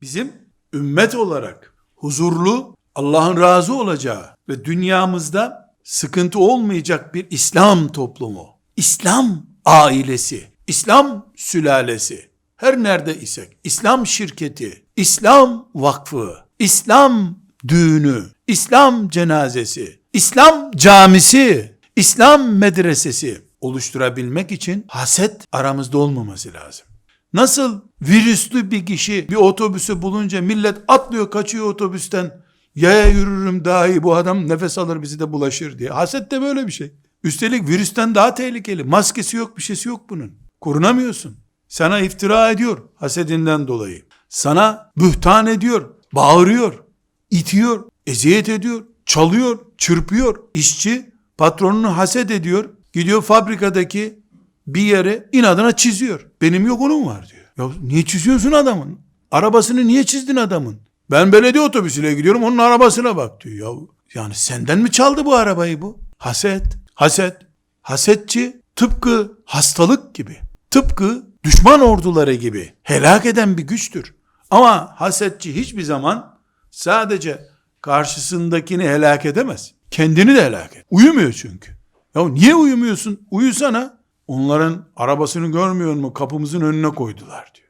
Bizim ümmet olarak huzurlu, Allah'ın razı olacağı ve dünyamızda sıkıntı olmayacak bir İslam toplumu, İslam ailesi, İslam sülalesi, her nerede isek, İslam şirketi, İslam vakfı, İslam düğünü, İslam cenazesi, İslam camisi, İslam medresesi oluşturabilmek için haset aramızda olmaması lazım. Nasıl virüslü bir kişi bir otobüsü bulunca millet atlıyor kaçıyor otobüsten yaya yürürüm daha iyi bu adam nefes alır bizi de bulaşır diye. Haset de böyle bir şey. Üstelik virüsten daha tehlikeli. Maskesi yok bir şeysi yok bunun. Korunamıyorsun. Sana iftira ediyor hasedinden dolayı. Sana bühtan ediyor, bağırıyor, itiyor, eziyet ediyor, çalıyor, çırpıyor. İşçi patronunu haset ediyor. Gidiyor fabrikadaki bir yere inadına çiziyor. Benim yok onun var diyor. Ya niye çiziyorsun adamın? Arabasını niye çizdin adamın? Ben belediye otobüsüyle gidiyorum onun arabasına bak diyor. Ya yani senden mi çaldı bu arabayı bu? Haset, haset. Hasetçi tıpkı hastalık gibi, tıpkı düşman orduları gibi helak eden bir güçtür. Ama hasetçi hiçbir zaman sadece karşısındakini helak edemez. Kendini de helak eder. Uyumuyor çünkü. Ya niye uyumuyorsun? Uyusana. Onların arabasını görmüyor mu? Kapımızın önüne koydular diyor.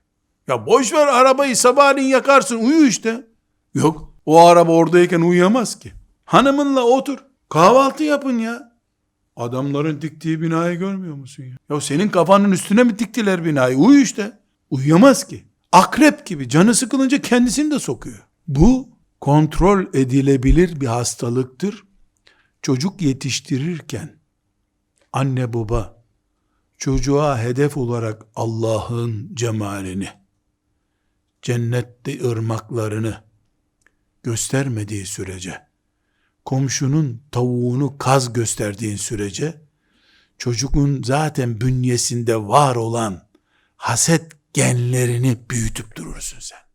Ya boş ver arabayı sabahleyin yakarsın uyu işte. Yok o araba oradayken uyuyamaz ki. Hanımınla otur kahvaltı yapın ya. Adamların diktiği binayı görmüyor musun ya? Ya senin kafanın üstüne mi diktiler binayı? Uyu işte. Uyuyamaz ki. Akrep gibi canı sıkılınca kendisini de sokuyor. Bu kontrol edilebilir bir hastalıktır. Çocuk yetiştirirken anne baba çocuğa hedef olarak Allah'ın cemalini, cennette ırmaklarını göstermediği sürece, komşunun tavuğunu kaz gösterdiğin sürece, çocuğun zaten bünyesinde var olan haset genlerini büyütüp durursun sen.